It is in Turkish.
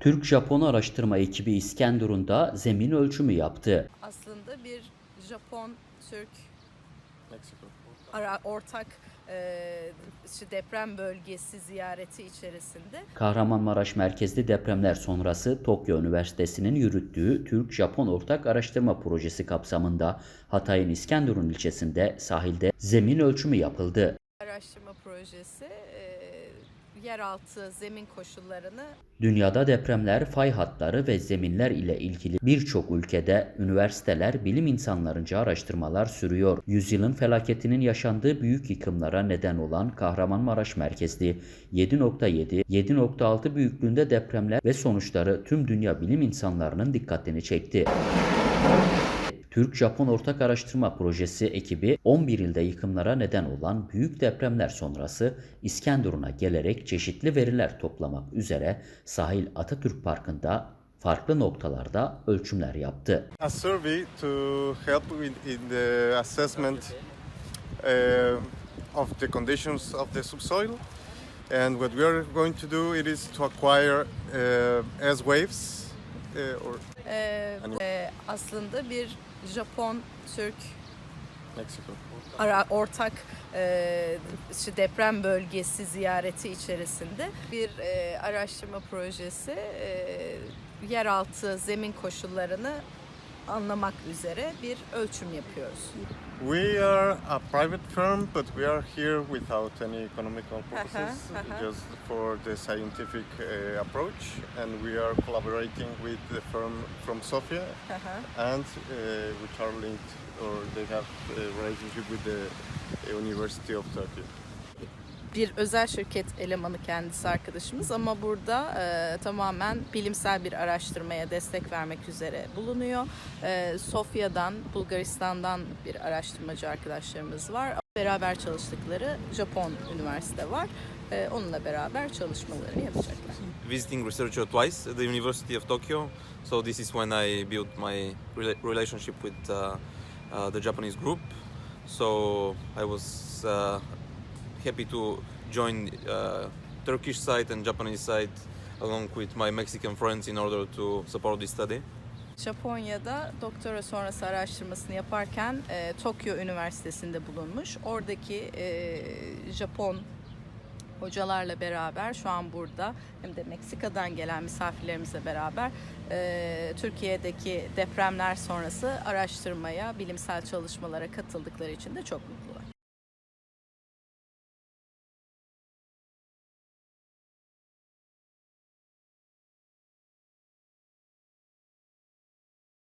Türk-Japon araştırma ekibi İskenderun'da zemin ölçümü yaptı. aslında bir Japon-Türk ara, ortak e, deprem bölgesi ziyareti içerisinde Kahramanmaraş merkezli depremler sonrası Tokyo Üniversitesi'nin yürüttüğü Türk-Japon Ortak Araştırma Projesi kapsamında Hatay'ın İskenderun ilçesinde sahilde zemin ölçümü yapıldı. Araştırma projesi e, yeraltı zemin koşullarını Dünyada depremler, fay hatları ve zeminler ile ilgili birçok ülkede üniversiteler, bilim insanlarınca araştırmalar sürüyor. Yüzyılın felaketinin yaşandığı büyük yıkımlara neden olan Kahramanmaraş merkezli 7.7, 7.6 büyüklüğünde depremler ve sonuçları tüm dünya bilim insanlarının dikkatini çekti. Türk-Japon Ortak Araştırma Projesi ekibi 11 ilde yıkımlara neden olan büyük depremler sonrası İskenderun'a gelerek çeşitli veriler toplamak üzere Sahil Atatürk Parkı'nda farklı noktalarda ölçümler yaptı. A survey to help in, in the assessment uh, of the conditions of the subsoil. And what we are going to do it is to acquire uh, as waves uh, or e, e, aslında bir Japon-Türk Mexico. ara, ortak e, işte deprem bölgesi ziyareti içerisinde bir e, araştırma projesi e, yeraltı zemin koşullarını anlamak üzere bir ölçüm yapıyoruz. We are a private firm, but we are here without any economical purposes, just for the scientific uh, approach. And we are collaborating with the firm from Sofia, and uh, which are linked or they have a relationship with the University of Turkey. Bir özel şirket elemanı kendisi arkadaşımız ama burada e, tamamen bilimsel bir araştırmaya destek vermek üzere bulunuyor. E, Sofya'dan, Bulgaristan'dan bir araştırmacı arkadaşlarımız var. Beraber çalıştıkları Japon üniversite var. E, onunla beraber çalışmalarını yapacaklar. visiting researcher twice at the University of Tokyo. So this is when I built my rela- relationship with uh, uh, the Japanese group. So I was uh, happy to join uh, Turkish side and Japanese side along with my Mexican friends in order to support this study. Japonya'da doktora sonrası araştırmasını yaparken e, Tokyo Üniversitesi'nde bulunmuş. Oradaki e, Japon hocalarla beraber şu an burada hem de Meksika'dan gelen misafirlerimizle beraber e, Türkiye'deki depremler sonrası araştırmaya, bilimsel çalışmalara katıldıkları için de çok mutluyum.